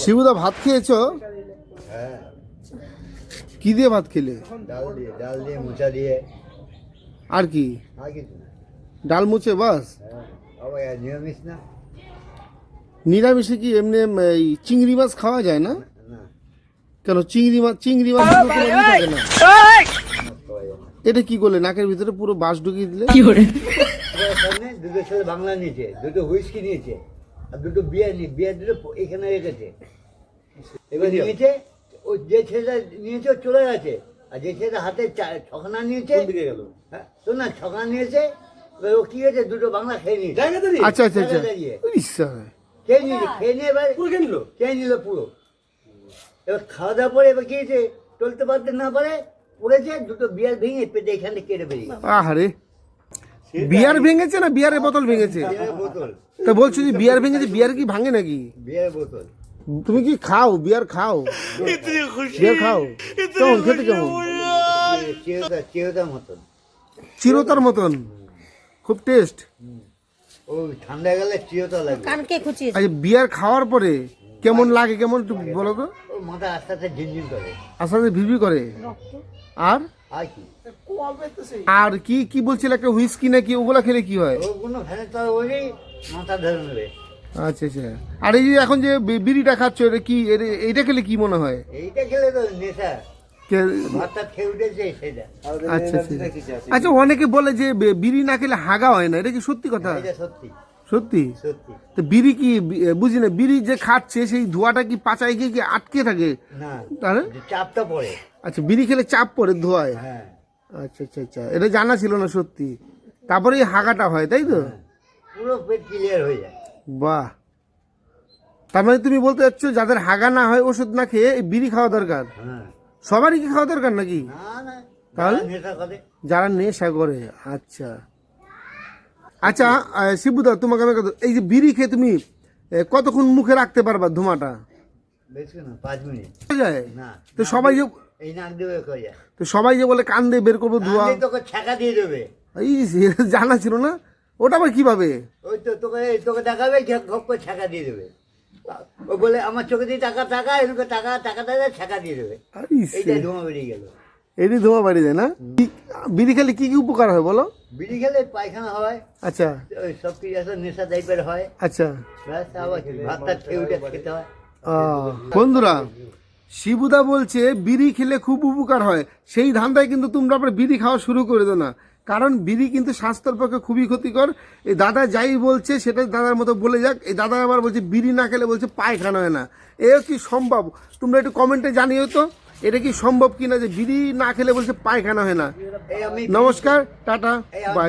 শিবুদা ভাত খেয়েছো? হ্যাঁ। কি দিয়ে ভাত খেলে? ডাল দিয়ে ডাল দিয়ে মোচা দিয়ে। আর কি? ডাল মুছে বাস? হ্যাঁ নিরামিষ না। নিরামিষে কি এমনি এই চিংড়ি মাছ খাওয়া যায় না? না কেন চিংড়ি মাছ চিংড়ি মাছ তো থাকে না। এটা কি করলে? নাকের ভিতরে পুরো বাস ঢুকিয়ে দিলে? কি করে? দুটো বাংলা নিয়েছে দুটো হুইস্কি নিয়েছে। আর দুটো বিয়ার নিয়ে বিয়ার দুটো এখানে রেখেছে। এবার নিয়েছে ও যে ছেলেটা নিয়েছে চলে গেছে। আর যে ছেলেটা হাতে ছখানা নিয়েছে দিকে গেল? হ্যাঁ শোন না ছখানা নিয়েছে এবার ও কি হয়েছে দুটো বাংলা খেয়ে নিয়েছে। আচ্ছা আচ্ছা আচ্ছা। খেয়ে নিয়েছে খেয়ে নিয়ে এবার পুরো খেয়ে নিল? খেয়ে নিল পুরো। এবার খাওয়া দাওয়া পরে এবার কি হয়েছে চলতে পারতে না পারে পড়েছে দুটো বিয়ার ভেঙে পেটে এখানে কেটে বেরিয়ে আহারে। বিয়ার ভেঙেছে না বিয়ারের বোতল ভেঙেছে? তা বলছো যে বিয়ার ভেঙেছে বিয়ার কি ভাঙে নাকি? বিয়ারের বোতল। তুমি কি খাও? বিয়ার খাও। বিয়ার খাও। কেমন খেতে কেমন? চিরতার মতন। খুব টেস্ট ও ঠান্ডা গেলে চিরতা লাগবে। কানকে আচ্ছা বিয়ার খাওয়ার পরে কেমন লাগে? কেমন একটু বলো তো। মাথা আস্তে আস্তে ঝিনঝিন করে। আস্তে আস্তে ভিভি করে। আর? আর কি? আর কি কি বলছিল একটা হুইস্কি নাকি ওগুলা খেলে কি হয়? ও কোনো ফ্যানের ওই মাথা ধরে নেবে। আচ্ছা আচ্ছা। আর এই যে এখন যে বিড়িটা খাচ্ছ এটা কি এর- এইটা খেলে কি মনে হয়? এইটা খেলে তো নেশা। আচ্ছা আচ্ছা। আচ্ছা অনেকে বলে যে বিড়ি না খেলে হাগা হয় না এটা কি সত্যি কথা? সত্যি। সত্যি? সত্যি। তো বিড়ি কি বুঝি না বিড়ি যে খাচ্ছে সেই ধোঁয়াটা কি পাচায় গিয়ে কি আটকে থাকে? না। তাহলে? চাপটা পড়ে। আচ্ছা বিড়ি খেলে চাপ পড়ে ধোয়ায়। হ্যাঁ। আচ্ছা আচ্ছা আচ্ছা। এটা জানা ছিল না সত্যি। তারপরে এই হাগাটা হয় তাই তো? পুরো পেট ক্লিয়ার হয়ে যায়। বাহ। তার মানে তুমি বলতে চাচ্ছ যাদের হাগা না হয় ওষুধ না খেয়ে এই বিড়ি খাওয়া দরকার? হ্যাঁ। সবারই কি খাওয়া দরকার নাকি? তাহলে? যারা নেশা করে আচ্ছা। আচ্ছা শিবুদা তোমাকে আমি এই যে বিড়ি খেয়ে তুমি কতক্ষণ মুখে রাখতে পারবা না তো সবাই এই বের করে তো সবাই যে বলে কান দিয়ে বের করব ধোঁয়া। তোকে ছাকা দিয়ে দেবে। এই জানা ছিল না? ওটা আবার কীভাবে? ওই তো তোকে তোকে দেখাবে ঘপ করে ছাকা দিয়ে দেবে। ও বলে আমার চোখে দিয়ে টাকা টাকা এরকম টাকা টাকা টাকা ছাকা দিয়ে দেবে। এইটাই ধোঁয়া বেরিয়ে গেল। এটি ধোঁয়া বাড়ি যায় না? বিড়ি খেলে কি কি উপকার হয় বলো? বিড়ি খেলে পায়খানা হয়। আচ্ছা। সব কিছু আছে নেশা টাইপের হয়। আচ্ছা। ব্যাস আবার কি, ভাত খেয়ে উঠে খেতে হয়। বন্ধুরা শিবুদা বলছে বিড়ি খেলে খুব উপকার হয়। সেই ধান্দায় কিন্তু তোমরা আবার বিড়ি খাওয়া শুরু করে দো না। কারণ বিড়ি কিন্তু স্বাস্থ্যের পক্ষে খুবই ক্ষতিকর। এই দাদা যাই বলছে সেটা দাদার মতো বলে যাক। এই দাদা আবার বলছে বিড়ি না খেলে বলছে পায়খানা হয় না। এ কি সম্ভব? তোমরা একটু কমেন্টে জানিও তো। এটা কি সম্ভব কিনা যে বিড়ি না খেলে বলছে পায়খানা হয় না? নমস্কার টাটা বাই